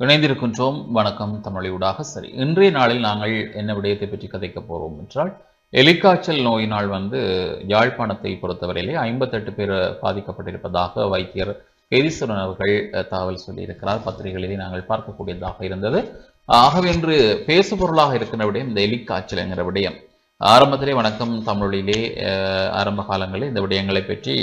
இணைந்திருக்கின்றோம். வணக்கம் தமிழூடாக சரி இன்றைய நாளில் நாங்கள் என்ன விடயத்தை பற்றி கதைக்க போகிறோம் என்றால் எலிக்காய்ச்சல் நோயினால் வந்து யாழ்ப்பாணத்தை பொறுத்தவரையிலே ஐம்பத்தெட்டு பேர் பாதிக்கப்பட்டிருப்பதாக வைத்தியர் பெரிசுரன் அவர்கள் தகவல் சொல்லியிருக்கிறார். பத்திரிகைகளிலே நாங்கள் பார்க்கக்கூடியதாக இருந்தது. ஆகவே இன்று பேசுபொருளாக இருக்கின்ற விடயம் இந்த எலிக்காய்ச்சல் என்கிற விடயம். ஆரம்பத்திலே வணக்கம் தமிழிலே ஆரம்ப காலங்களில் இந்த விடயங்களை பற்றி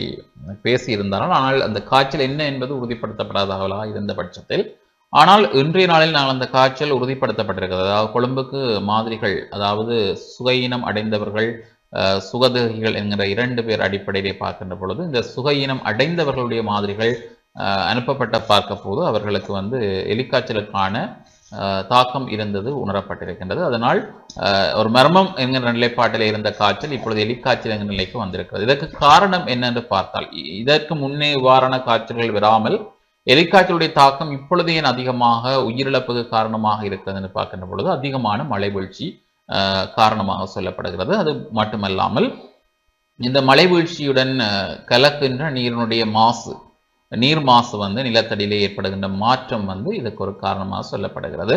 பேசியிருந்தாலும் ஆனால் அந்த காய்ச்சல் என்ன என்பது உறுதிப்படுத்தப்படாதவர்களாக இருந்த பட்சத்தில் ஆனால் இன்றைய நாளில் நான் அந்த காய்ச்சல் உறுதிப்படுத்தப்பட்டிருக்கிறது. அதாவது கொழும்புக்கு மாதிரிகள் அதாவது சுகையினம் அடைந்தவர்கள் அஹ், சுகதேகிகள் என்கிற இரண்டு பேர் அடிப்படையிலே பார்க்கின்ற பொழுது இந்த சுகையினம் அடைந்தவர்களுடைய மாதிரிகள் அனுப்பப்பட்ட பார்க்க போது அவர்களுக்கு வந்து எலிக்காய்ச்சலுக்கான தாக்கம் இருந்தது உணரப்பட்டிருக்கின்றது. அதனால் ஒரு மர்மம் என்கிற நிலைப்பாட்டில் இருந்த காய்ச்சல் இப்பொழுது எலிக்காய்ச்சல் என்கிற நிலைக்கு வந்திருக்கிறது. இதற்கு காரணம் என்னென்று பார்த்தால் இதற்கு முன்னே இவ்வாறான காய்ச்சல்கள் வராமல் எலிக்காய்ச்சலுடைய தாக்கம் இப்பொழுது ஏன் அதிகமாக உயிரிழப்புக்கு காரணமாக இருக்கிறதுன்னு பார்க்கின்ற பொழுது அதிகமான மழை வீழ்ச்சி காரணமாக சொல்லப்படுகிறது. அது மட்டுமல்லாமல் இந்த மழை வீழ்ச்சியுடன் கலக்கின்ற நீரினுடைய மாசு நீர் மாசு வந்து நிலத்தடியிலே ஏற்படுகின்ற மாற்றம் வந்து இதுக்கு ஒரு காரணமாக சொல்லப்படுகிறது.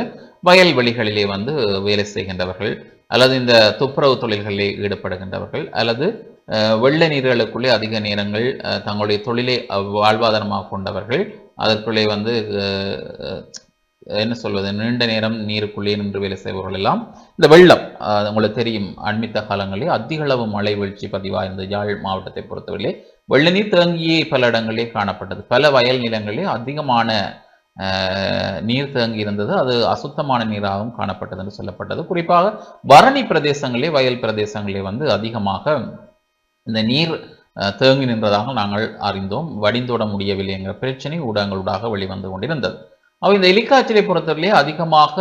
வயல்வெளிகளிலே வந்து வேலை செய்கின்றவர்கள் அல்லது இந்த துப்புரவு தொழில்களில் ஈடுபடுகின்றவர்கள் அல்லது வெள்ள நீர்களுக்குள்ளே அதிக நேரங்கள் தங்களுடைய தொழிலை வாழ்வாதாரமாக கொண்டவர்கள் அதற்குள்ளே வந்து என்ன சொல்வது நீண்ட நேரம் நீருக்குள்ளே நின்று வேலை செய்பவர்கள் எல்லாம் இந்த வெள்ளம் உங்களுக்கு தெரியும் அண்மித்த காலங்களில் அதிக அளவு மழை வீழ்ச்சி பதிவாக இருந்த யாழ் மாவட்டத்தை பொறுத்தவரையிலே வெள்ள நீர் தேங்கியே பல இடங்களிலே காணப்பட்டது. பல வயல் நிலங்களிலே அதிகமான நீர் தேங்கி இருந்தது அது அசுத்தமான நீராகவும் காணப்பட்டது என்று சொல்லப்பட்டது. குறிப்பாக வரணி பிரதேசங்களே வயல் பிரதேசங்களே வந்து அதிகமாக இந்த நீர் தேங்கி நின்றதாக நாங்கள் அறிந்தோம். வடிந்தோட முடியவில்லை என்கிற பிரச்சனை ஊடகங்களூடாக வெளிவந்து கொண்டிருந்தது. அவை இந்த எலிக்காய்ச்சலை பொறுத்தவரையிலே அதிகமாக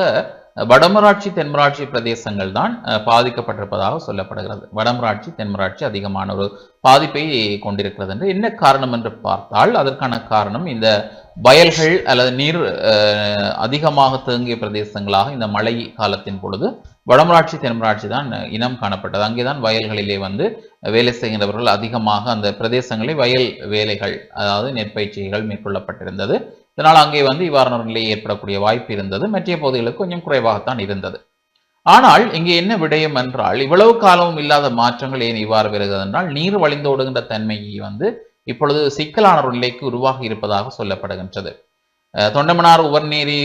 வடமராட்சி தென்மராட்சி பிரதேசங்கள் தான் பாதிக்கப்பட்டிருப்பதாக சொல்லப்படுகிறது. வடமராட்சி தென்மராட்சி அதிகமான ஒரு பாதிப்பை கொண்டிருக்கிறது என்று என்ன காரணம் என்று பார்த்தால் அதற்கான காரணம் இந்த வயல்கள் அல்லது நீர் அதிகமாக தேங்கிய பிரதேசங்களாக இந்த மழை காலத்தின் பொழுது வடமராட்சி தென்மராட்சி தான் இனம் காணப்பட்டது. அங்கேதான் வயல்களிலே வந்து வேலை செய்கின்றவர்கள் அதிகமாக அந்த பிரதேசங்களில் வயல் வேலைகள் அதாவது நெற்பயிற்சிகள் மேற்கொள்ளப்பட்டிருந்தது. இதனால் அங்கே வந்து இவ்வாறான ஒரு நிலை ஏற்படக்கூடிய வாய்ப்பு இருந்தது. மற்ற பகுதிகளுக்கு கொஞ்சம் குறைவாகத்தான் இருந்தது. ஆனால் இங்கே என்ன விடயம் என்றால் இவ்வளவு காலமும் இல்லாத மாற்றங்கள் ஏன் இவ்வாறு வருகிறது என்றால் நீர் வழிந்தோடுகின்ற தன்மையை வந்து இப்பொழுது சிக்கலான ஒரு நிலைக்கு உருவாகி இருப்பதாக சொல்லப்படுகின்றது. தொண்டமனார் உவர்நீரை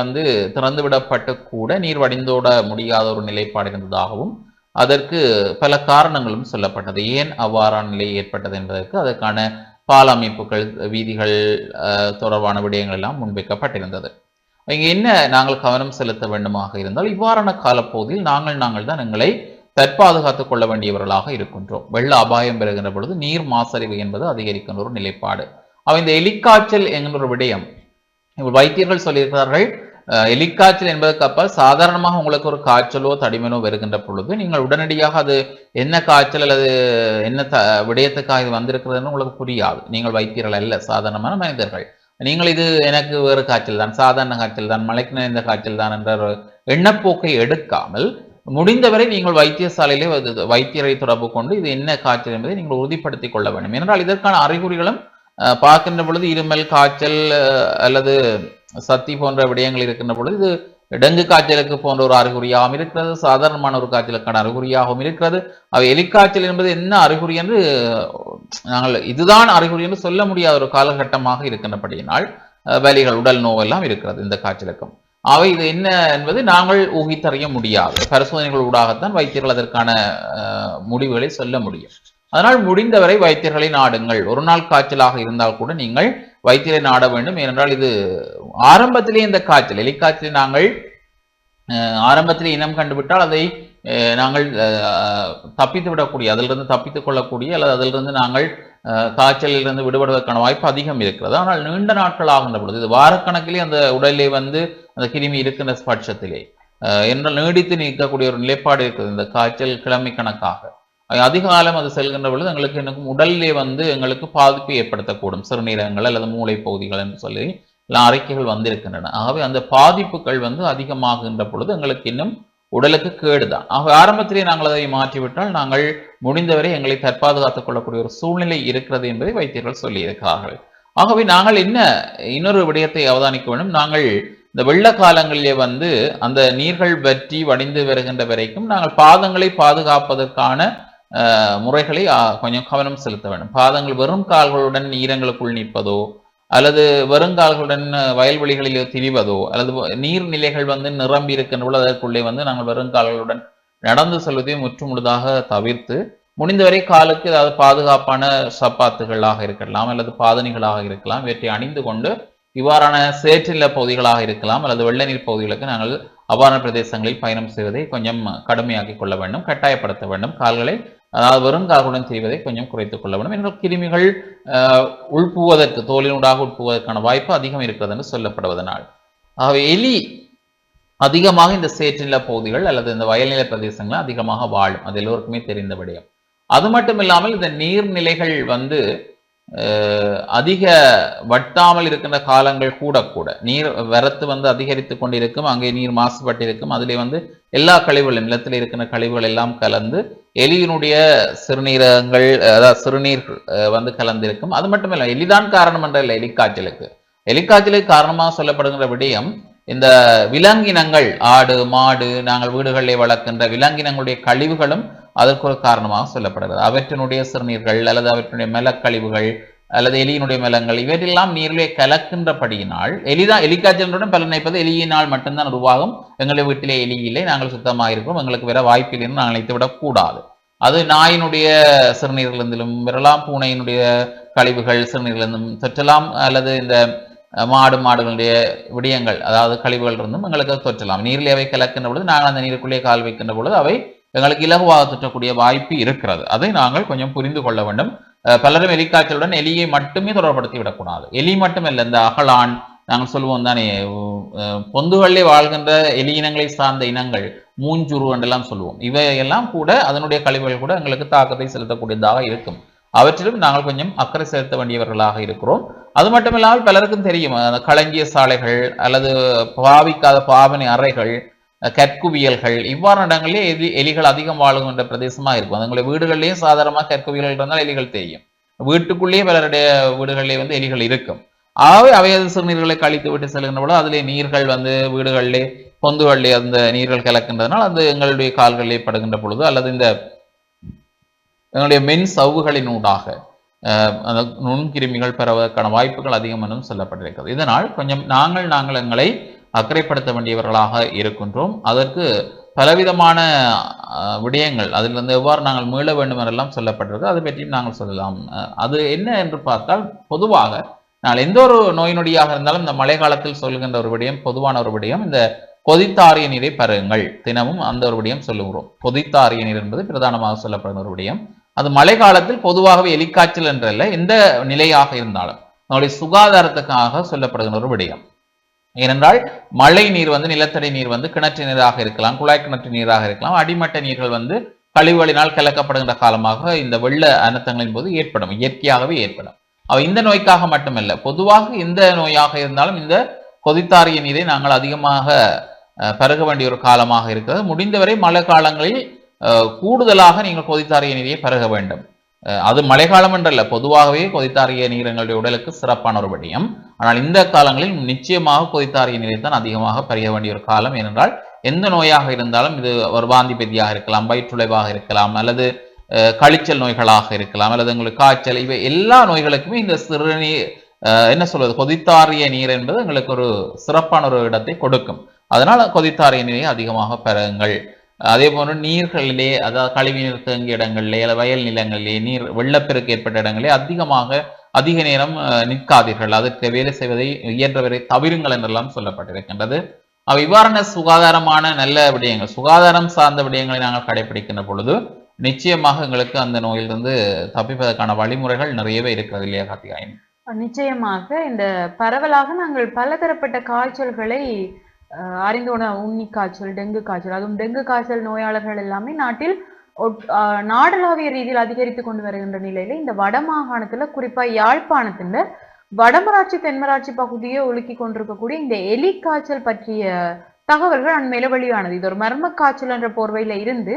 வந்து திறந்துவிடப்பட்டு கூட நீர் வடிந்தோட முடியாத ஒரு நிலைப்பாடு இருந்ததாகவும் அதற்கு பல காரணங்களும் சொல்லப்பட்டது. ஏன் அவ்வாறான நிலை ஏற்பட்டது என்பதற்கு அதற்கான பால் அமைப்புகள் வீதிகள் தொடர்பான விடயங்கள் எல்லாம் முன்வைக்கப்பட்டிருந்தது. இங்கே என்ன நாங்கள் கவனம் செலுத்த வேண்டுமாக இருந்தால் இவ்வாறான காலப்போதில் நாங்கள் நாங்கள் தான் எங்களை தற்பாதுகாத்துக் கொள்ள வேண்டியவர்களாக இருக்கின்றோம். வெள்ள அபாயம் பெறுகின்ற பொழுது நீர் மாசறிவு என்பது அதிகரிக்கின்ற ஒரு நிலைப்பாடு. அவ இந்த எலிக்காய்ச்சல் என்கின்ற ஒரு விடயம் வைத்தியர்கள் சொல்லியிருக்கிறார்கள் எலிக்காய்ச்சல் என்பதற்கு அப்ப சாதாரணமாக உங்களுக்கு ஒரு காய்ச்சலோ தடிமனோ வருகின்ற பொழுது நீங்கள் உடனடியாக அது என்ன காய்ச்சல் அல்லது என்ன த விடயத்துக்காக இது வந்திருக்கிறதுன்னு உங்களுக்கு புரியாது. நீங்கள் வைத்தியர்கள் அல்ல சாதாரணமான மனிதர்கள். நீங்கள் இது எனக்கு வேறு காய்ச்சல் தான் சாதாரண காய்ச்சல் தான் மலைக்கு நிறைந்த காய்ச்சல் தான் என்ற ஒரு எண்ணப்போக்கை எடுக்காமல் முடிந்தவரை நீங்கள் வைத்தியசாலையிலே வைத்தியரை தொடர்பு கொண்டு இது என்ன காய்ச்சல் என்பதை நீங்கள் உறுதிப்படுத்திக் கொள்ள வேண்டும். ஏனென்றால் இதற்கான அறிகுறிகளும் பார்க்கின்ற பொழுது இருமல் காய்ச்சல் அல்லது சத்தி போன்ற விடயங்கள் இருக்கின்ற பொழுது இது டெங்கு காய்ச்சலுக்கு போன்ற ஒரு அறிகுறியாகவும் இருக்கிறது சாதாரணமான ஒரு காய்ச்சலுக்கான அறிகுறியாகவும் இருக்கிறது. அவை எலிக்காய்ச்சல் என்பது என்ன அறிகுறி என்று நாங்கள் இதுதான் அறிகுறி என்று சொல்ல முடியாத ஒரு காலகட்டமாக இருக்கின்றபடியினால் அஹ், வலிகள் உடல் நோவெல்லாம் இருக்கிறது இந்த காய்ச்சலுக்கும். அவை இது என்ன என்பது நாங்கள் ஊகித்தறிய முடியாது. பரிசோதனைகள் ஊடாகத்தான் வைத்தியர்கள் அதற்கான அஹ், முடிவுகளை சொல்ல முடியும். அதனால் முடிந்தவரை வைத்தியர்களை நாடுங்கள். ஒரு நாள் காய்ச்சலாக இருந்தால் கூட நீங்கள் வைத்தியரை நாட வேண்டும். ஏனென்றால் இது ஆரம்பத்திலே இந்த காய்ச்சல். எலிக்காய்ச்சலை நாங்கள் அஹ், ஆரம்பத்திலே இனம் கண்டுவிட்டால் அதை நாங்கள் தப்பித்து விடக்கூடிய அதிலிருந்து தப்பித்துக் கொள்ளக்கூடிய அல்லது அதிலிருந்து நாங்கள் காய்ச்சலிலிருந்து விடுபடுவதற்கான வாய்ப்பு அதிகம் இருக்கிறது. ஆனால் நீண்ட நாட்கள் ஆகின்ற பொழுது இது வாரக்கணக்கிலே அந்த உடலிலே வந்து அந்த கிருமி இருக்கின்ற பட்சத்திலே என்றால் நீடித்து நிற்கக்கூடிய ஒரு நிலைப்பாடு இருக்குது இந்த காய்ச்சல் கிழமை கணக்காக. அதிகாலம் அதிக காலம் அது செல்கின்ற பொழுது எங்களுக்கு எனக்கு உடலிலே வந்து எங்களுக்கு பாதிப்பு ஏற்படுத்தக்கூடும். சிறுநீரகங்கள் அல்லது மூளை பகுதிகள் என்று சொல்லி அறிக்கைகள் வந்திருக்கின்றன. ஆகவே அந்த பாதிப்புகள் வந்து அதிகமாகின்ற பொழுது எங்களுக்கு இன்னும் உடலுக்கு கேடுதான். ஆக ஆரம்பத்திலே நாங்கள் அதை மாற்றிவிட்டால் நாங்கள் முடிந்தவரை எங்களை தற்பாதுகாத்துக் கொள்ளக்கூடிய ஒரு சூழ்நிலை இருக்கிறது என்பதை வைத்தியர்கள் சொல்லியிருக்கிறார்கள். ஆகவே நாங்கள் என்ன இன்னொரு விடயத்தை அவதானிக்க வேண்டும். நாங்கள் இந்த வெள்ள காலங்களிலே வந்து அந்த நீர்கள் வற்றி வடிந்து வருகின்ற வரைக்கும் நாங்கள் பாதங்களை பாதுகாப்பதற்கான முறைகளை கொஞ்சம் கவனம் செலுத்த வேண்டும். பாதங்கள் வெறும் கால்களுடன் ஈரங்களுக்குள் நிற்பதோ அல்லது வெறுங்கால்களுடன் வயல்வெளிகளில் திரிவதோ அல்லது நீர்நிலைகள் வந்து நிரம்பி இருக்கின்ற அதற்குள்ளே வந்து நாங்கள் வெறுங்கால்களுடன் நடந்து செல்வதை முற்றுமுழுதாக தவிர்த்து முடிந்தவரை காலுக்கு அதாவது பாதுகாப்பான சப்பாத்துகளாக இருக்கலாம் அல்லது பாதணிகளாக இருக்கலாம் இவற்றை அணிந்து கொண்டு இவ்வாறான சேற்றில பகுதிகளாக இருக்கலாம் அல்லது வெள்ள நீர் பகுதிகளுக்கு நாங்கள் அவ்வாறான பிரதேசங்களில் பயணம் செய்வதை கொஞ்சம் கடுமையாக்கி கொள்ள வேண்டும் கட்டாயப்படுத்த வேண்டும். கால்களை அதாவது வெறும் கால்களுடன் செய்வதை கொஞ்சம் குறைத்துக் கொள்ள வேண்டும். என்ற கிருமிகள் அஹ், உள்புவதற்கு தோலினூடாக உட்புவதற்கான வாய்ப்பு அதிகம் இருக்கிறது என்று சொல்லப்படுவதனால். ஆகவே எலி அதிகமாக இந்த சேற்றுநில பகுதிகள் அல்லது இந்த வயல்நில பிரதேசங்கள் அதிகமாக வாழும். அது எல்லோருக்குமே தெரிந்த விடயம். அது மட்டும் இல்லாமல் இந்த நீர்நிலைகள் வந்து அதிக வட்டாமல் இருக்கின்ற காலங்கள் கூட கூட நீர் வரத்து வந்து அதிகரித்து கொண்டிருக்கும் அங்கே நீர் மாசுபட்டிருக்கும் அதிலே வந்து எல்லா கழிவுகளும் நிலத்தில் இருக்கின்ற கழிவுகள் எல்லாம் கலந்து எலியினுடைய சிறுநீரகங்கள் அதாவது சிறுநீர் வந்து கலந்திருக்கும். அது மட்டும் இல்லை எலிதான் காரணம் என்ற இல்லை எலிக்காய்ச்சலுக்கு. எலிக்காய்ச்சலுக்கு காரணமாக சொல்லப்படுகின்ற விடயம் இந்த விலங்கினங்கள் ஆடு மாடு நாங்கள் வீடுகளிலே வளர்க்கின்ற விலங்கினங்களுடைய கழிவுகளும் அதற்கு ஒரு காரணமாக சொல்லப்படுகிறது. அவற்றினுடைய சிறுநீர்கள் அல்லது அவற்றினுடைய மெலக்கழிவுகள் அல்லது எலியினுடைய மலங்கள் இவற்றெல்லாம் நீரிலே கலக்கின்றபடியினால் எலிதான் எலிக்காய்ச்சலுடன் பல நினைப்பது எலியினால் மட்டும்தான் உருவாகும். எங்களுடைய வீட்டிலே எலி இல்லை நாங்கள் சுத்தமாக இருக்கிறோம் எங்களுக்கு வேற வாய்ப்பில்லை நாங்கள் நினைத்து விடக்கூடாது. அது நாயினுடைய சிறுநீரிலிருந்திலும் விரலாம் பூனையினுடைய கழிவுகள் சிறுநீரிலிருந்தும் தொற்றலாம் அல்லது இந்த மாடு மாடுகளுடைய விடயங்கள் அதாவது கழிவுகள் இருந்தும் எங்களுக்கு தொற்றலாம். நீரில் அவை கலக்கின்ற பொழுது நாங்கள் அந்த நீருக்குள்ளே கால் வைக்கின்ற பொழுது அவை எங்களுக்கு இலகுவாக தொற்றக்கூடிய வாய்ப்பு இருக்கிறது. அதை நாங்கள் கொஞ்சம் புரிந்து கொள்ள வேண்டும். பலரும் எலிக்காய்ச்சலுடன் எலியை மட்டுமே தொடர்படுத்தி விடக்கூடாது. எலி மட்டுமல்ல இந்த அகலான் நாங்கள் சொல்லுவோம் தானே பொந்துகளிலே வாழ்கின்ற எலி இனங்களை சார்ந்த இனங்கள் மூஞ்சுரு என்றெல்லாம் சொல்லுவோம் இவையெல்லாம் கூட அதனுடைய கழிவுகள் கூட எங்களுக்கு தாக்கத்தை செலுத்தக்கூடியதாக இருக்கும். அவற்றிலும் நாங்கள் கொஞ்சம் அக்கறை செலுத்த வேண்டியவர்களாக இருக்கிறோம். அது மட்டுமில்லாமல் பலருக்கும் தெரியும் அந்த களஞ்சிய சாலைகள் அல்லது பாவிக்காத பாவனை அறைகள் கற்குவியல்கள் இவ்வாறு இடங்களிலே எலி எலிகள் அதிகம் வாழுகின்ற பிரதேசமாக இருக்கும். அதுங்களுடைய வீடுகள்லேயும் சாதாரணமாக கற்குவியல்கள் இருந்தால் எலிகள் தெரியும். வீட்டுக்குள்ளேயே பலருடைய வீடுகளிலே வந்து எலிகள் இருக்கும். ஆகவே அவை அது சிறுநீர்களை கழித்து விட்டு செல்கின்ற பொழுது அதிலே நீர்கள் வந்து வீடுகளிலே பொந்துகளிலே அந்த நீர்கள் கலக்கின்றதுனால் அது எங்களுடைய கால்களிலே படுகின்ற பொழுது அல்லது இந்த எங்களுடைய மென் சவ்வுகளினூடாக அந்த நுண்கிருமிகள் பெறுவதற்கான வாய்ப்புகள் அதிகம் என்றும் சொல்லப்பட்டிருக்கிறது. இதனால் கொஞ்சம் நாங்கள் நாங்கள் எங்களை அக்கறைப்படுத்த வேண்டியவர்களாக இருக்கின்றோம். அதற்கு பலவிதமான விடயங்கள் அதிலிருந்து எவ்வாறு நாங்கள் மீள வேண்டும் என்றெல்லாம் சொல்லப்பட்டிருக்கு. அது பற்றியும் நாங்கள் சொல்லலாம். அது என்ன என்று பார்த்தால் பொதுவாக நாங்கள் எந்த ஒரு நோய் நொடியாக இருந்தாலும் இந்த மழை காலத்தில் சொல்கின்ற ஒரு விடயம் பொதுவான ஒரு விடயம் இந்த கொதித்தாரிய நீரை பருங்கள் தினமும் அந்த ஒரு விடயம் சொல்லுகிறோம். கொதித்தாரிய நீர் என்பது பிரதானமாக சொல்லப்படுகிற ஒரு விடயம். அது மழை காலத்தில் பொதுவாகவே எலிக்காய்ச்சல் என்றல்ல எந்த நிலையாக இருந்தாலும். நம்முடைய சுகாதாரத்துக்காக சொல்லப்படுகிற ஒரு விடயம். ஏனென்றால் மழை நீர் வந்து நிலத்தடி நீர் வந்து கிணற்று நீராக இருக்கலாம் குழாய் கிணற்று நீராக இருக்கலாம் அடிமட்ட நீர்கள் வந்து கழிவுகளினால் கலக்கப்படுகின்ற காலமாக இந்த வெள்ள அனர்த்தங்களின் போது ஏற்படும் இயற்கையாகவே ஏற்படும். அவ இந்த நோய்க்காக மட்டுமல்ல பொதுவாக எந்த நோயாக இருந்தாலும் இந்த கொதித்தாரிய நீரை நாங்கள் அதிகமாக பருக வேண்டிய ஒரு காலமாக இருக்கிறது. முடிந்தவரை மழை காலங்களில் கூடுதலாக நீங்கள் கொதித்தாரிய நீரை பருக வேண்டும். அது மழைக்காலம் என்றல்ல பொதுவாகவே கொதித்தாரிய நீர் எங்களுடைய உடலுக்கு சிறப்பான ஒரு விடயம். ஆனால் இந்த காலங்களில் நிச்சயமாக கொதித்தாரிய நீரை தான் அதிகமாக பருக வேண்டிய ஒரு காலம். ஏனென்றால் எந்த நோயாக இருந்தாலும் இது ஒரு வாந்தி பெதியாக இருக்கலாம் வயிற்றுளைவாக இருக்கலாம் அல்லது கழிச்சல் நோய்களாக இருக்கலாம் அல்லது உங்களுக்கு காய்ச்சல் இவை எல்லா நோய்களுக்குமே இந்த சிறுநீர் என்ன சொல்வது கொதித்தாரிய நீர் என்பது எங்களுக்கு ஒரு சிறப்பான ஒரு இடத்தை கொடுக்கும். அதனால் கொதித்தாரிய நீரை அதிகமாக பெறுங்கள். அதே போன்று நீர்களிலே அதாவது கழிவுநீர் தேங்கிய இடங்களிலே அல்லது வயல் நிலங்களிலே நீர் வெள்ளப்பெருக்கு ஏற்பட்ட இடங்களிலே அதிகமாக அதிக நேரம் நிற்காதீர்கள். அதற்கு வேலை செய்வதை இயன்றவரை தவிருங்கள் என்றெல்லாம் சொல்லப்பட்டிருக்கின்றது. அவை இவ்வாறான சுகாதாரமான நல்ல விடயங்கள் சுகாதாரம் சார்ந்த விடயங்களை நாங்கள் கடைபிடிக்கின்ற பொழுது நிச்சயமாக எங்களுக்கு அந்த நோயிலிருந்து தப்பிப்பதற்கான வழிமுறைகள் நிறையவே இருக்கிறது இல்லையா கார்த்திகாயன்? நிச்சயமாக இந்த பரவலாக நாங்கள் பலதரப்பட்ட காய்ச்சல்களை அஹ், அறிந்து உண்ணி காய்ச்சல் டெங்கு காய்ச்சல் அதுவும் டெங்கு காய்ச்சல் நோயாளர்கள் எல்லாமே நாட்டில் ஒட்- நாடளாவிய ரீதியில் அதிகரித்து கொண்டு வருகின்ற நிலையில இந்த வட மாகாணத்துல குறிப்பா யாழ்ப்பாணத்துல வடமராட்சி தென்மராட்சி பகுதியை ஒழுக்கி கொண்டிருக்கக்கூடிய இந்த எலி காய்ச்சல் பற்றிய தகவல்கள் அண்மையில வெளியானது. இது ஒரு மர்ம காய்ச்சல் என்ற போர்வையில இருந்து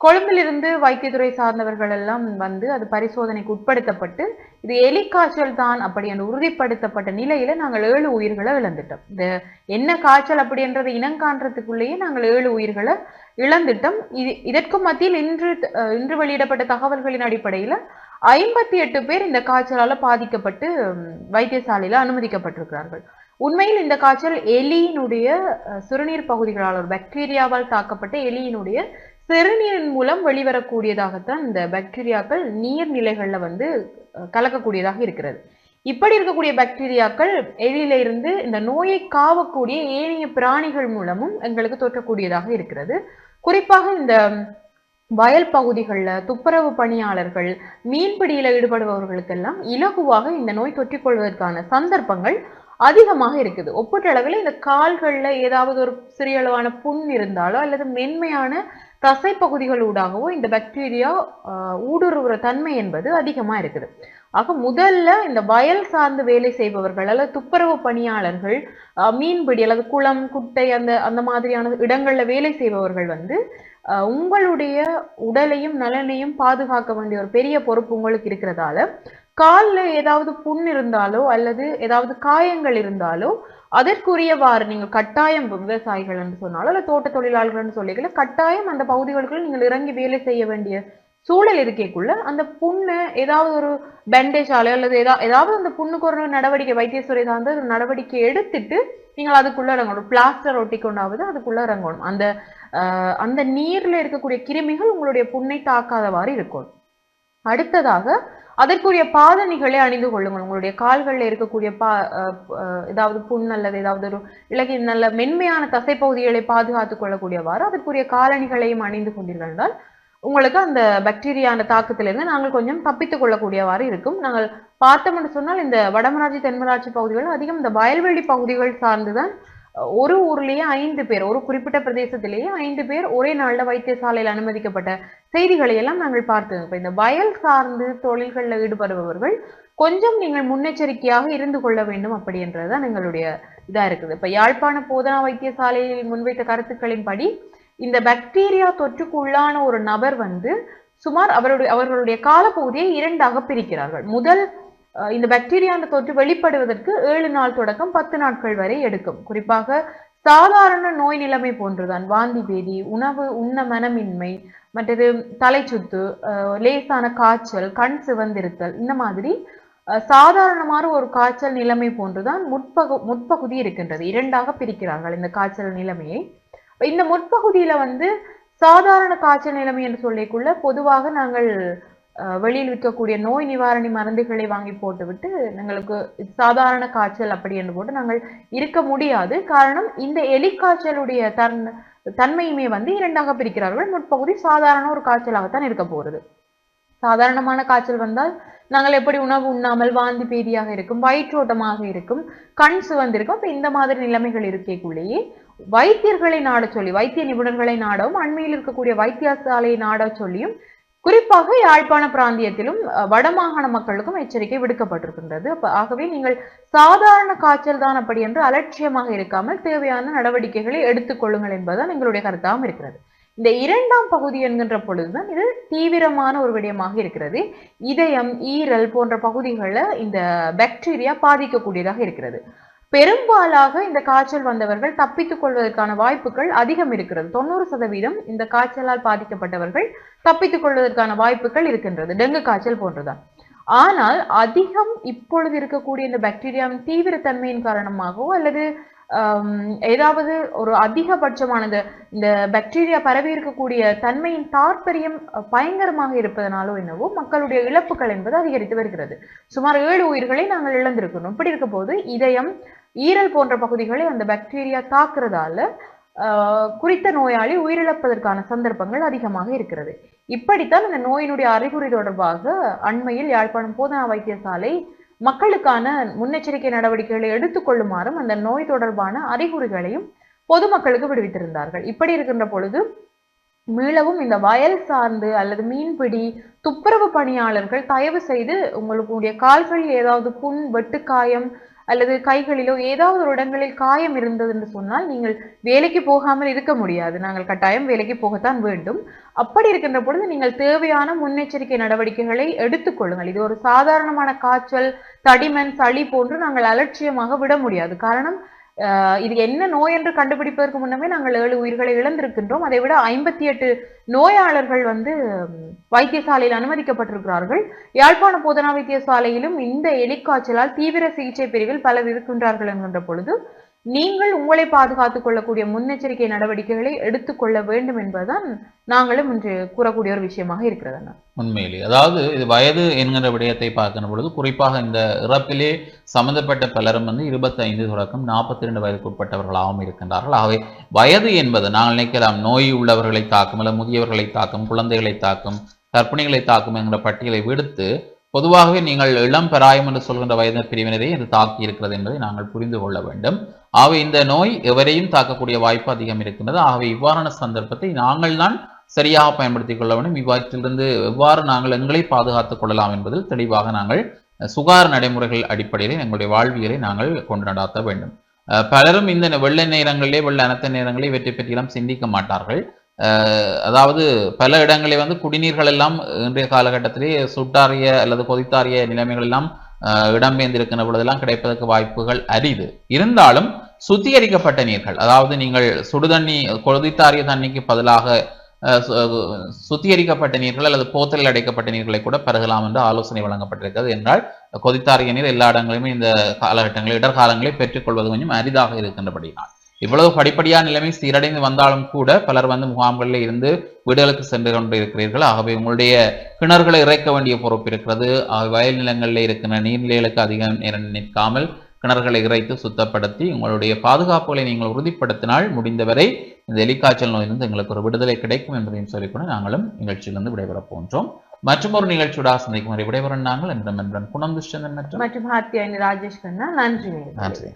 கொழும்பிலிருந்து வைத்தியத்துறை சார்ந்தவர்கள் எல்லாம் வந்து அது பரிசோதனைக்கு உட்படுத்தப்பட்டு இது எலிக்காய்ச்சல் தான் அப்படி என்று உறுதிப்படுத்தப்பட்ட நிலையில நாங்கள் ஏழு உயிர்களை இழந்துட்டோம். இந்த என்ன காய்ச்சல் அப்படின்றத இனங்காண்றதுக்குள்ளேயே நாங்கள் ஏழு உயிர்களை இழந்துட்டோம். இது இதற்கு மத்தியில் இன்று இன்று வெளியிடப்பட்ட தகவல்களின் அடிப்படையில ஐம்பத்தி எட்டு பேர் இந்த காய்ச்சலால பாதிக்கப்பட்டு வைத்தியசாலையில அனுமதிக்கப்பட்டிருக்கிறார்கள். உண்மையில் இந்த காய்ச்சல் எலியினுடைய அஹ், சிறுநீர் பகுதிகளால் ஒரு பாக்டீரியாவால் தாக்கப்பட்ட எலியினுடைய சிறுநீரின் மூலம் வெளிவரக்கூடியதாகத்தான் இந்த பாக்டீரியாக்கள் நீர்நிலைகளில் வந்து கலக்கக்கூடியதாக இருக்கிறது. இப்படி இருக்கக்கூடிய பாக்டீரியாக்கள் எழில இருந்து இந்த நோயை காவக்கூடிய ஏனைய பிராணிகள் மூலமும் எங்களுக்கு தோற்றக்கூடியதாக இருக்கிறது. குறிப்பாக இந்த வயல் பகுதிகளில் துப்புரவு பணியாளர்கள் மீன்பிடியில ஈடுபடுபவர்களுக்கெல்லாம் இலகுவாக இந்த நோய் தொற்றிக்கொள்வதற்கான சந்தர்ப்பங்கள் அதிகமாக இருக்குது. ஒப்பீட்டளவில் இந்த கால்களில் ஏதாவது ஒரு சிறிய அளவான புண் இருந்தாலோ அல்லது மென்மையான தசை பகுதிகளூடாகவோ இந்த பாக்டீரியா ஊடுருவுற தன்மை என்பது அதிகமாக இருக்குது. ஆக முதல்ல இந்த வயல் சார்ந்து வேலை செய்பவர்கள் அல்லது துப்புரவு பணியாளர்கள் மீன்பிடி அல்லது குளம் குட்டை அந்த அந்த மாதிரியான இடங்களில் வேலை செய்பவர்கள் வந்து உங்களுடைய உடலையும் நலனையும் பாதுகாக்க வேண்டிய ஒரு பெரிய பொறுப்பு உங்களுக்கு இருக்கிறதால காலில் ஏதாவது புண் இருந்தாலோ அல்லது ஏதாவது காயங்கள் இருந்தாலோ அதற்குரியவாறு நீங்கள் கட்டாயம் விவசாயிகள் என்று சொன்னாலும் அல்லது தோட்ட தொழிலாளர்கள் சொல்லிக்கல கட்டாயம் அந்த பகுதிகளுக்குள் நீங்கள் இறங்கி வேலை செய்ய வேண்டிய சூழல் இருக்கேக்குள்ள அந்த புண்ணு ஏதாவது ஒரு பேண்டேஜாலோ அல்லது ஏதா ஏதாவது அந்த புண்ணுக்கு ஒரு நடவடிக்கை வைத்தியசுரை சார்ந்த ஒரு நடவடிக்கை எடுத்துட்டு நீங்கள் அதுக்குள்ள இறங்கணும். பிளாஸ்டர் ஒட்டி கொண்டாவது அதுக்குள்ள இறங்கணும். அந்த அந்த நீர்ல இருக்கக்கூடிய கிருமிகள் உங்களுடைய புண்ணை தாக்காதவாறு இருக்கும் அடுத்ததாக அதற்குரிய பாதணிகளை அணிந்து கொள்ளுங்கள். உங்களுடைய கால்களில் இருக்கக்கூடிய பா ஏதாவது புண் அல்லது ஏதாவது ஒரு இலகி நல்ல மென்மையான தசைப்பகுதிகளை பாதுகாத்துக் கொள்ளக்கூடியவாறு அதற்குரிய காலணிகளையும் அணிந்து கொண்டீர்கள் என்றால் உங்களுக்கு அந்த பாக்டீரியா அந்த தாக்கத்திலிருந்து நாங்கள் கொஞ்சம் தப்பித்துக் கொள்ளக்கூடியவாறு இருக்கும். நாங்கள் பார்த்தோம் என்று சொன்னால் இந்த வடமராட்சி தென்மராட்சி பகுதிகள் அதிகம் இந்த வயல்வெளி பகுதிகள் சார்ந்துதான் ஒரு ஊர்லயே ஐந்து பேர் ஒரு குறிப்பிட்ட பிரதேசத்திலேயே ஐந்து பேர் ஒரே நாள்ல வைத்தியசாலையில் அனுமதிக்கப்பட்ட செய்திகளை எல்லாம் நாங்கள் பார்த்தோம். இப்ப இந்த வயல் சார்ந்து தொழில்களில் ஈடுபடுபவர்கள் கொஞ்சம் நீங்கள் முன்னெச்சரிக்கையாக இருந்து கொள்ள வேண்டும் அப்படின்றதுதான் எங்களுடைய இதா இருக்குது. இப்ப யாழ்ப்பாண போதனா வைத்தியசாலையில் முன்வைத்த கருத்துக்களின்படி இந்த பாக்டீரியா தொற்றுக்குள்ளான ஒரு நபர் வந்து சுமார் அவருடைய அவர்களுடைய காலப்பகுதியை இரண்டாக பிரிக்கிறார்கள். முதல் இந்த பாக்டீரியா அந்த தொற்று வெளிப்படுவதற்கு ஏழு நாள் தொடக்கம் பத்து நாட்கள் வரை எடுக்கும். குறிப்பாக சாதாரண நோய் நிலைமை போன்றுதான். வாந்தி பேதி உணவு உண்ண மனமின்மை மற்றது தலை சுத்து லேசான காய்ச்சல் கண் சிவந்திருத்தல் இந்த மாதிரி சாதாரணமான ஒரு காய்ச்சல் நிலைமை போன்றுதான் முற்பகு முற்பகுதி இருக்கின்றது. இரண்டாக பிரிக்கிறார்கள் இந்த காய்ச்சல் நிலைமையை. இந்த முற்பகுதியில வந்து சாதாரண காய்ச்சல் நிலைமை என்று சொல்லிக்குள்ள பொதுவாக நாங்கள் வெளியில் விற்கக்கூடிய நோய் நிவாரணி மருந்துகளை வாங்கி போட்டுவிட்டு எங்களுக்கு சாதாரண காய்ச்சல் அப்படி என்று போட்டு நாங்கள் இருக்க முடியாது. காரணம் இந்த எலிக்காய்ச்சலுடைய தன் தன்மையுமே வந்து இரண்டாக பிரிக்கிறார்கள். முற்பகுதி சாதாரண ஒரு காய்ச்சலாகத்தான் இருக்க போகிறது. சாதாரணமான காய்ச்சல் வந்தால் நாங்கள் எப்படி உணவு உண்ணாமல் வாந்தி பேதியாக இருக்கும் வயிற்றோட்டமாக இருக்கும் கண் சிவந்திருக்கும் அப்போ இந்த மாதிரி நிலைமைகள் இருக்கேக்குள்ளேயே வைத்தியர்களை நாடச் சொல்லி வைத்திய நிபுணர்களை நாடவும் அண்மையில் இருக்கக்கூடிய வைத்தியசாலையை நாடச் சொல்லியும் குறிப்பாக யாழ்ப்பாண பிராந்தியத்திலும் வடமாகாண மக்களுக்கும் எச்சரிக்கை விடுக்கப்பட்டிருக்கின்றது. ஆகவே நீங்கள் சாதாரண காய்ச்சல் தான் அப்படி என்று அலட்சியமாக இருக்காமல் தேவையான நடவடிக்கைகளை எடுத்துக்கொள்ளுங்கள் என்பதுதான் எங்களுடைய கருத்தாகவும் இருக்கிறது. இந்த இரண்டாம் பகுதி என்கின்ற பொழுதுதான் இது தீவிரமான ஒரு விடயமாக இருக்கிறது. இதயம் ஈரல் போன்ற பகுதிகளில் இந்த பாக்டீரியா பாதிக்கக்கூடியதாக இருக்கிறது. பெரும்பாலாக இந்த காய்ச்சல் வந்தவர்கள் தப்பித்துக் கொள்வதற்கான வாய்ப்புகள் அதிகம் இருக்கிறது. தொண்ணூறு சதவீதம் இந்த காய்ச்சலால் பாதிக்கப்பட்டவர்கள் தப்பித்துக் கொள்வதற்கான வாய்ப்புகள் இருக்கின்றது. டெங்கு காய்ச்சல் போன்றுதான். ஆனால் அதிகம் இப்பொழுது இருக்கக்கூடிய இந்த பாக்டீரியாவின் தீவிரத்தன்மையின் காரணமாகவோ அல்லது ஏதாவது ஒரு அதிகபட்சமானது இந்த பாக்டீரியா பரவி இருக்கக்கூடிய தன்மையின் தாற்பயம் பயங்கரமாக இருப்பதனாலோ என்னவோ மக்களுடைய இழப்புகள் என்பது அதிகரித்து வருகிறது. சுமார் ஏழு உயிர்களை நாங்கள் இழந்திருக்கிறோம். இப்படி இருக்க போது இதயம் ஈரல் போன்ற பகுதிகளை அந்த பாக்டீரியா தாக்குறதால குறித்த நோயாளி உயிரிழப்பதற்கான சந்தர்ப்பங்கள் அதிகமாக இருக்கிறது. இப்படித்தான் இந்த நோயினுடைய அறிகுறி தொடர்பாக அண்மையில் யாழ்ப்பாணம் போதனா வைத்தியசாலை மக்களுக்கான முன்னெச்சரிக்கை நடவடிக்கைகளை எடுத்துக்கொள்ளுமாறும் அந்த நோய் தொடர்பான அறிகுறிகளையும் பொதுமக்களுக்கு விடுவித்திருந்தார்கள். இப்படி இருக்கின்ற பொழுது மீளவும் இந்த வயல் சார்ந்து அல்லது மீன்பிடி துப்புரவு பணியாளர்கள் தயவு செய்து உங்களுடைய கால்களில் ஏதாவது புண் வெட்டுக்காயம் அல்லது கைகளிலோ ஏதாவது ஒரு இடங்களில் காயம் இருந்தது என்று சொன்னால் நீங்கள் வேலைக்கு போகாமல் இருக்க முடியாது. நாங்கள் கட்டாயம் வேலைக்கு போகத்தான் வேண்டும். அப்படி இருக்கின்ற பொழுது நீங்கள் தேவையான முன்னெச்சரிக்கை நடவடிக்கைகளை எடுத்துக்கொள்ளுங்கள் இது ஒரு சாதாரணமான காய்ச்சல் தடிமன் சளி போன்று நாங்கள் அலட்சியமாக விட முடியாது. காரணம் இது என்ன நோய் என்று கண்டுபிடிப்பதற்கு முன்னமே நாங்கள் ஏழு உயிர்களை இழந்திருக்கின்றோம். அதை விட ஐம்பத்தி எட்டு நோயாளர்கள் வந்து வைத்தியசாலையில் அனுமதிக்கப்பட்டிருக்கிறார்கள். யாழ்ப்பாண போதனா வைத்தியசாலையிலும் இந்த எலிக்காய்ச்சலால் தீவிர சிகிச்சை பிரிவில் பலர் இருக்கின்றார்கள் என்கின்ற பொழுது நீங்கள் உங்களை பாதுகாத்துக் கொள்ளக்கூடிய முன்னெச்சரிக்கை நடவடிக்கைகளை எடுத்துக்கொள்ள வேண்டும் என்பதுதான் நாங்களும் இன்று கூறக்கூடிய ஒரு விஷயமாக இருக்கிறது உண்மையிலேயே உண்மையிலே. அதாவது இது வயது என்கிற விடயத்தை பார்க்கிற பொழுது குறிப்பாக இந்த இறப்பிலே சம்பந்தப்பட்ட பலரும் வந்து இருபத்தைந்து தொடக்கம் நாற்பத்தி ரெண்டு வயதுக்கு உட்பட்டவர்களாகவும் இருக்கின்றார்கள். ஆகவே வயது என்பது நாங்கள் நினைக்கலாம் நோய் உள்ளவர்களை தாக்கும் அல்ல முதியவர்களை தாக்கும் குழந்தைகளை தாக்கும் கர்ப்பிணிகளை தாக்கும் என்கிற பட்டியலை விடுத்து பொதுவாகவே நீங்கள் இளம் பெராயம் என்று சொல்கின்ற வயது பிரிவினரை இது தாக்கி இருக்கிறது என்பதை நாங்கள் புரிந்து கொள்ள வேண்டும். ஆகவே இந்த நோய் எவரையும் தாக்கக்கூடிய வாய்ப்பு அதிகம் இருக்கின்றது. ஆகவே இவ்வாறான சந்தர்ப்பத்தை நாங்கள் தான் சரியாக பயன்படுத்திக் கொள்ள வேண்டும். இவ்வாற்றிலிருந்து எவ்வாறு நாங்கள் எங்களை பாதுகாத்துக் கொள்ளலாம் என்பதில் தெளிவாக நாங்கள் சுகார நடைமுறைகள் அடிப்படையில் எங்களுடைய வாழ்வியலை நாங்கள் கொண்டு நடாத்த வேண்டும். பலரும் இந்த வெள்ளை நேரங்களிலே வெள்ள அனத்த நேரங்களிலே வெற்றி பற்றியெல்லாம் சிந்திக்க மாட்டார்கள். அதாவது பல இடங்களில் வந்து குடிநீர்கள் எல்லாம் இன்றைய காலகட்டத்திலே சுட்டாரிய அல்லது கொதித்தாரிய நிலைமைகள் எல்லாம் இடம்பெயர்ந்திருக்கின்ற பொழுதெல்லாம் கிடைப்பதற்கு வாய்ப்புகள் அரிது. இருந்தாலும் சுத்திகரிக்கப்பட்ட நீர்கள் அதாவது நீங்கள் சுடுதண்ணி கொதித்தாரிய தண்ணிக்கு பதிலாக அஹ், சு- சுத்திகரிக்கப்பட்ட நீர்கள் அல்லது போத்தலில் அடைக்கப்பட்ட நீர்களை கூட பருகலாம் என்று ஆலோசனை வழங்கப்பட்டிருக்கிறது. என்றால் கொதித்தாரிய நீர் எல்லா இடங்களிலுமே இந்த காலகட்டங்களில் இடர்காலங்களில் பெற்றுக்கொள்வது கொஞ்சம் அரிதாக இருக்கின்றபடினால் இவ்வளவு படிப்படியான நிலைமை சீரடைந்து வந்தாலும் கூட பலர் வந்து முகாம்களில் இருந்து வீடுகளுக்கு சென்று கொண்டு இருக்கிறீர்கள் ஆகவே உங்களுடைய கிணறுகளை இறைக்க வேண்டிய பொறுப்பு இருக்கிறது. வயல் நிலங்களில் இருக்கிற நீர்நிலைகளுக்கு அதிக நேரம் நிற்காமல் கிணறுகளை இறைத்து சுத்தப்படுத்தி உங்களுடைய பாதுகாப்புகளை நீங்கள் உறுதிப்படுத்தினால் முடிந்தவரை இந்த எலிக்காய்ச்சல் நோயிலிருந்து எங்களுக்கு ஒரு விடுதலை கிடைக்கும் என்பதையும் சொல்லிக்கொண்டு நாங்களும் நிகழ்ச்சியிலிருந்து விடைபெறப் போன்றோம் மற்றும் ஒரு நிகழ்ச்சியோட சந்திக்கும் வரை விடைபெற நாங்கள். என்ற மென்பன் குணம் துஷ்டந்தன் மற்றும் ராஜேஷ் கண்ணா. நன்றி. நன்றி.